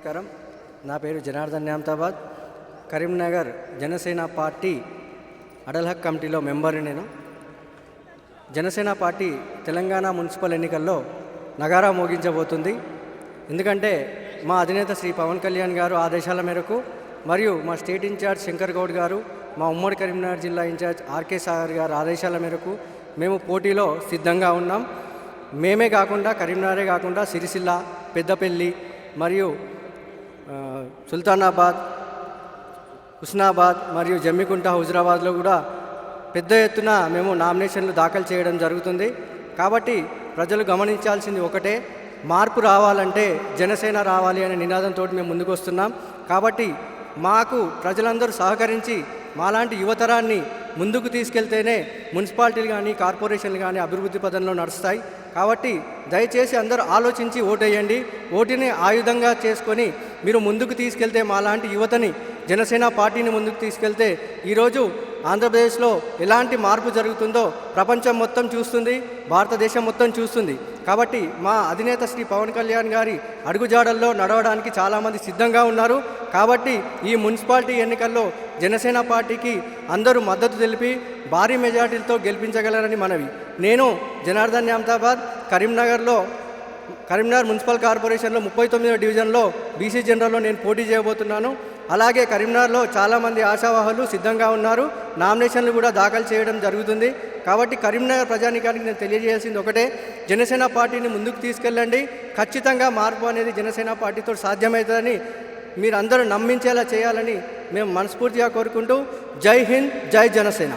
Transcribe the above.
నమస్కారం. నా పేరు Janardhan Nyamathabad Karimnagar Janasena party ad hoc కమిటీలో మెంబర్ని నేను. జనసేన పార్టీ తెలంగాణ మున్సిపల్ ఎన్నికల్లో నగారా మోగించబోతుంది. ఎందుకంటే మా అధినేత శ్రీ పవన్ కళ్యాణ్ గారు ఆదేశాల మేరకు మరియు మా స్టేట్ ఇన్ఛార్జ్ శంకర్ గౌడ్ గారు మా ఉమ్మడి కరీంనగర్ జిల్లా ఇన్ఛార్జ్ ఆర్కే సాగర్ గారు ఆదేశాల మేరకు మేము పోటీలో సిద్ధంగా ఉన్నాం. మేమే కాకుండా కరీంనగరే కాకుండా సిరిసిల్ల పెద్దపల్లి మరియు సుల్తానాబాద్ హుస్నాబాద్ మరియు జమ్మికుంట హుజరాబాద్లో కూడా పెద్ద ఎత్తున మేము నామినేషన్లు దాఖలు చేయడం జరుగుతుంది. కాబట్టి ప్రజలు గమనించాల్సింది ఒకటే మార్పు రావాలంటే జనసేన రావాలి అనే నినాదంతో మేము ముందుకు వస్తున్నాం కాబట్టి మాకు ప్రజలందరూ సహకరించి మాలాంటి యువతరాన్ని ముందుకు తీసుకెళ్తేనే మున్సిపాలిటీలు కానీ కార్పొరేషన్లు కానీ అభివృద్ధి పదంలో నడుస్తాయి. కాబట్టి దయచేసి అందరూ ఆలోచించి ఓటేయండి. ఓటుని ఆయుధంగా చేసుకొని మీరు ముందుకు తీసుకెళ్తే మాలాంటి యువతని జనసేన పార్టీని ముందుకు తీసుకెళ్తే ఈరోజు ఆంధ్రప్రదేశ్లో ఎలాంటి మార్పు జరుగుతుందో ప్రపంచం మొత్తం చూస్తుంది భారతదేశం మొత్తం చూస్తుంది. కాబట్టి మా అధినేత శ్రీ పవన్ కళ్యాణ్ గారి అడుగుజాడల్లో నడవడానికి చాలామంది సిద్ధంగా ఉన్నారు. కాబట్టి ఈ మున్సిపాలిటీ ఎన్నికల్లో జనసేన పార్టీకి అందరూ మద్దతు తెలిపి భారీ మెజార్టీలతో గెలిపించగలరని మనవి. నేను జనార్దన్ అహ్మదాబాద్ కరీంనగర్లో కరీంనగర్ మున్సిపల్ కార్పొరేషన్లో ముప్పై తొమ్మిదో డివిజన్లో బీసీ జనరల్లో నేను పోటీ చేయబోతున్నాను. అలాగే కరీంనగర్లో చాలామంది ఆశావాహులు సిద్ధంగా ఉన్నారు. నామినేషన్లు కూడా దాఖలు చేయడం జరుగుతుంది. కాబట్టి కరీంనగర్ ప్రజానికానికి నేను తెలియజేయాల్సింది ఒకటే. జనసేన పార్టీని ముందుకు తీసుకెళ్ళండి. ఖచ్చితంగా మార్పు అనేది జనసేన పార్టీతో సాధ్యమవుతుందని మీరందరూ నమ్మించేలా చేయాలని మేము మనస్ఫూర్తిగా కోరుకుంటూ జై హింద్ జై జనసేన.